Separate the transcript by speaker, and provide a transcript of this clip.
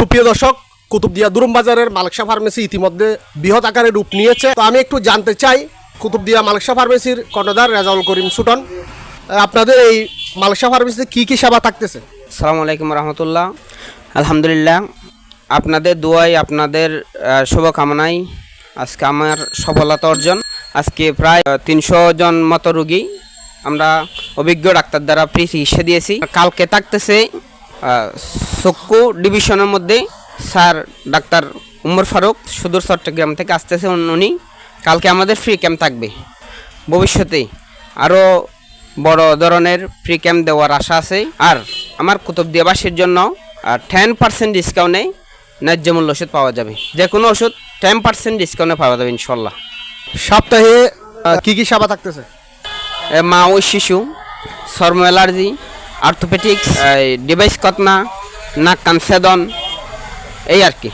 Speaker 1: সুপ্রিয় দর্শক, কুতুবদিয়া দুরুম বাজারের মালকসা ফার্মেসি ইতিমধ্যে বৃহৎ আকারে রূপ নিয়েছে। তো আমি একটু জানতে চাই, কুতুবদিয়া মালকসা ফার্মেসির কর্ণধার রেজাউল করিম সুটন আপনাদের এই মালকসা ফার্মেসিতে কি কি সেবা থাকতেছে?
Speaker 2: আসসালামু আলাইকুম রহমতুল্লাহ। আলহামদুলিল্লাহ, আপনাদের দোয়াই, আপনাদের শুভকামনায় আজকে আমার সফলতা অর্জন। আজকে প্রায় তিনশো জন মতো রুগী আমরা অভিজ্ঞ ডাক্তার দ্বারা চিকিৎসা দিয়েছি। কালকে থাকতেছে চক্ষু ডিভিশনের মধ্যে স্যার ডাক্তার উমর ফারুক সুদূর চট্টগ্রাম থেকে আসতেছে উনি কালকে আমাদের ফ্রি ক্যাম্প থাকবে। ভবিষ্যতে আরও বড় ধরনের ফ্রি ক্যাম্প দেওয়ার আশা আছে। আর আমার কুতুবদিয়াবাসীর জন্য টেন পার্সেন্ট ডিসকাউন্টে ন্যায্য মূল্য ওষুধ পাওয়া যাবে। যে কোনো ওষুধ টেন পার্সেন্ট ডিসকাউন্টে পাওয়া যাবে ইনশাল্লাহ
Speaker 1: সপ্তাহে কী কী সেবা থাকতেছে?
Speaker 2: মা ও শিশু সর্ম অ্যালার্জি আর্থোপেটিক্স ডিভাইস কতনা নাক কান সেদন এই আর কি।